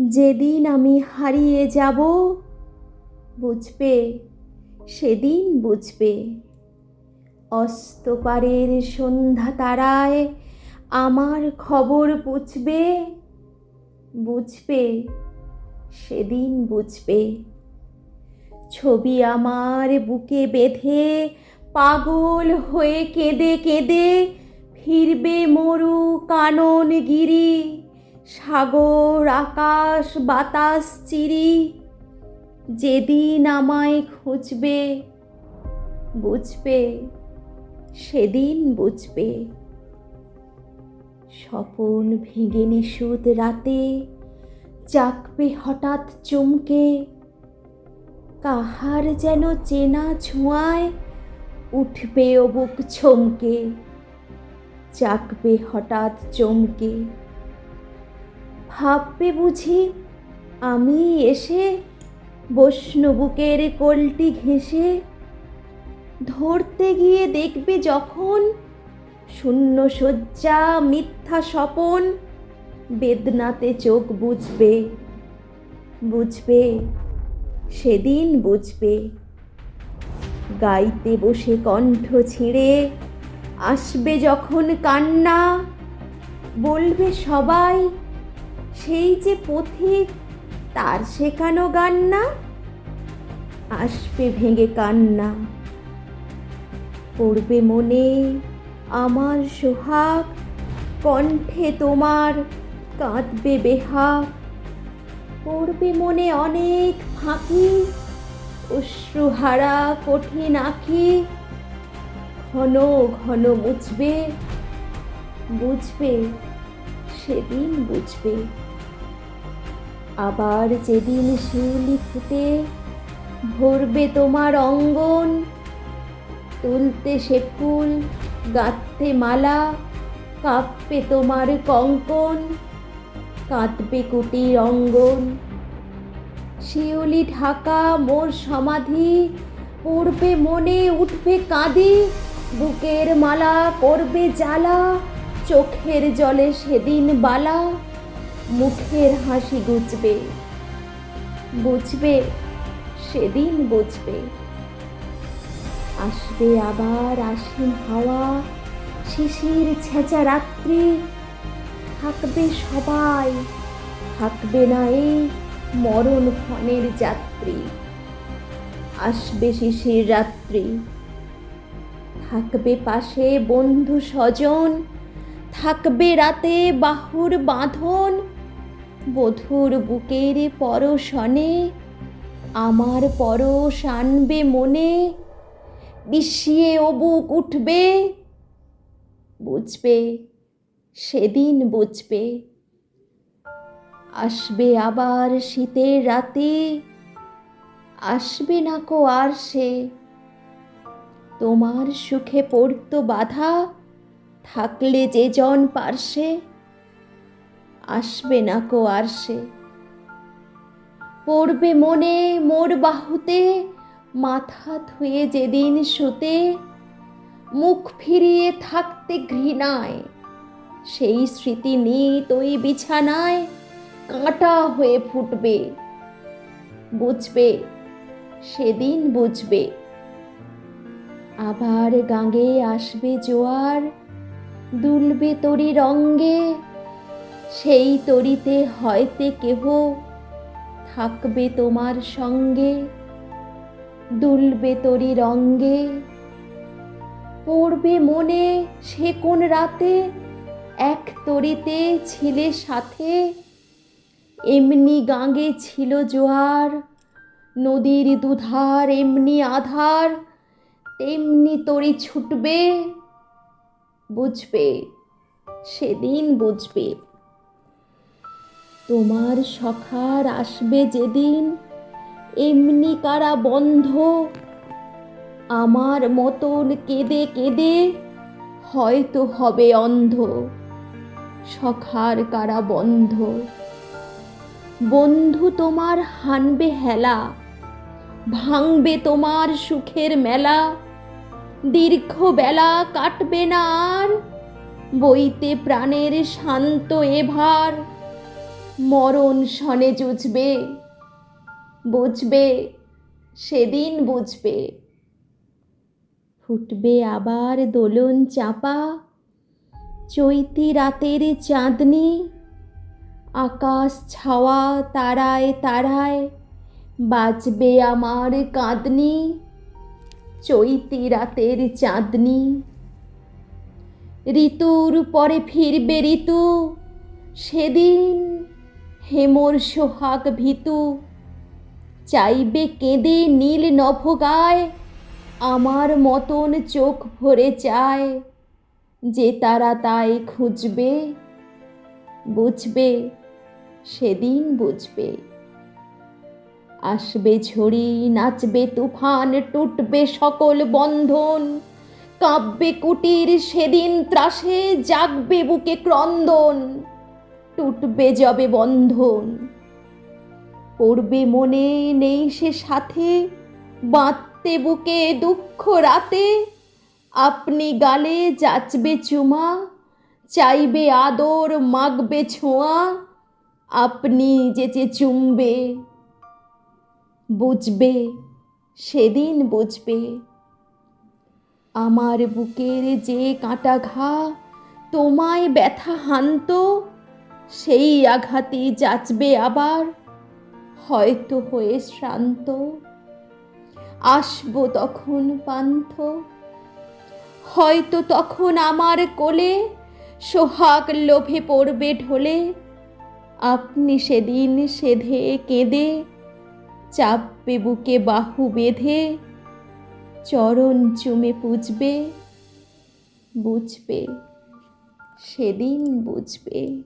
যেদিন আমি হারিয়ে যাব, বুঝবে? সেদিন বুঝবে। অস্তপারের সন্ধ্যা তারায় আমার খবর বুঝবে? বুঝবে? সেদিন বুঝবে। ছবি আমার বুকে বেঁধে পাগল হয়ে কেঁদে কেঁদে ফিরবে মরু কানন গিরি সাগর, আকাশ, বাতাস, চিরি, যেদিন আমায় খুঁজবে, বুঝবে, সেদিন বুঝবে। স্বপন ভেঙে নিশুদ রাতে চাকবে হঠাৎ চমকে, কাহার যেন চেনা ছোঁয়ায় উঠবে ও বুক ছমকে চাকবে হঠাৎ চমকে। ভাববে বুঝি? আমি এসে বৈষ্ণবুকের কোলটি ঘেঁষে ধরতে গিয়ে দেখবে যখন শূন্য শয্যা, মিথ্যা স্বপন বেদনাতে চোখ বুঝবে। বুঝবে, সেদিন বুঝবে। গাইতে বসে কণ্ঠ ছিঁড়ে আসবে যখন কান্না। বলবে সবাই সেই যে পথিক তার শেখানো গান না আসবে ভেঙে কান্না। পড়বে মনে আমার সোহাগ, কণ্ঠে তোমার কাঁদবে বেহাগ। পড়বে মনে অনেক ফাঁকি, অশ্রুহারা কঠিন আঁকি ঘন ঘন মুছবে, বুঝবে, সেদিন বুঝবে। আবার যেদিন শিউলি ফুটে ভরবে তোমার অঙ্গন, তুলতে সে ফুল, গাঁথতে মালা, কাঁপবে তোমার কঙ্কন, কাঁদবে কুটির অঙ্গন। শিউলি ঢাকা, মোর সমাধি, পড়বে মনে, উঠবে কাঁদি, বুকের মালা করবে জ্বালা, চোখের জলে সেদিন বালা। মুখের হাসি গুজবে। বুঝবে, সেদিন বুঝবে। আসবে আবার আশ্বিন হাওয়া, শিশির ছেঁচা রাত্রি। থাকবে সবাই, থাকবে না এই মরণ ক্ষণের যাত্রী। আসবে শিশির রাত্রি। থাকবে পাশে বন্ধু স্বজন, থাকবে রাতে বাহুর বাঁধন। বধুর বুকের পরশনে, আমার পরশ আনবে মনে, বিষিয়ে ও বুক উঠবে। বুঝবে, সেদিন বুঝবে। আসবে আবার শীতের রাতে, আসবে না কো আর সে। তোমার সুখে পড়তো বাধা, থাকলে যে জন পার্শ্বে আসবে না কো আর সে। পড়বে মনে মোর বাহুতে, মাথা ধুয়ে যেদিন শুতে, মুখ ফিরিয়ে থাকতে ঘৃণায়, সেই স্মৃতি নিত ওই বিছানায়, কাঁটা হয়ে ফুটবে। বুঝবে, সেদিন বুঝবে। আবার গাঙ্গে আসবে জোয়ার, দুলবে তরি রঙ্গে সেই তরিতে হয়তে কেহ থাকবে তোমার সঙ্গে, দুলবে তরি রঙ্গে। পড়বে মনে সে কোন রাতে, এক তরিতে ছিলে সাথে। এমনি গাঙ্গে ছিল জোয়ার, নদীর দুধার এমনি আধার, তেমনি তরি ছুটবে। বুঝবে, সেদিন বুঝবে। তোমার সখার আসবে যেদিন, এমনি কারা বন্ধ? আমার মতন কেঁদে কেঁদে হয়তো হবে অন্ধ। সখার কারা বন্ধ? বন্ধু তোমার হানবে হেলা, ভাঙবে তোমার সুখের মেলা। দীর্ঘ বেলা কাটবে না আর, বইতে প্রাণের শান্ত এভার। মরণ সনে জুঝবে বুঝবে, সেদিন বুঝবে। ফুটবে আবার দোলন চাপা, চৈতি রাতের চাঁদনি, আকাশ ছাওয়া তারায় তারায়, বাজবে আমার কাঁদনি, চৈতি রাতের চাঁদনি। ঋতুর পরে ফিরবে ঋতু, সেদিন হেমর সোহাগ ভীতু। চাইবে কেঁদে নীল নভগায়, আমার মতন চোখ ভরে চায় যে তারা তাই খুঁজবে। বুঝবে, সেদিন বুঝবে। আসবে ঝড়ি, নাচবে তুফান, টুটবে সকল বন্ধন, কাঁপবে কুটির, সেদিন ত্রাসে জাগবে বুকে ক্রন্দন। টুটবে যবে বন্ধন। পড়বে মনে নেই সে সাথে, বাঁধতে বুকে দুঃখ রাতে। আপনি গালে যাচবে চুমা, চাইবে আদর, মাগবে ছোঁয়া, আপনি যেচে চুমবে, বুঝবে, সেদিন বুঝবে। আমার বুকের যে কাঁটা ঘা, তোমায় ব্যথা হানত সেই আঘাতে যাচবে আবার, হয়তো হয়ে শ্রান্ত। আসব তখন পান্থ, হয়তো তখন আমার কোলে সোহাগ লোভে পড়বে ঢোলে। আপনি সেদিন সেধে কেঁদে, চাপবে বুকে বাহু বেঁধে, চরণ চুমে পুজবে, বুঝবে, সেদিন বুঝবে।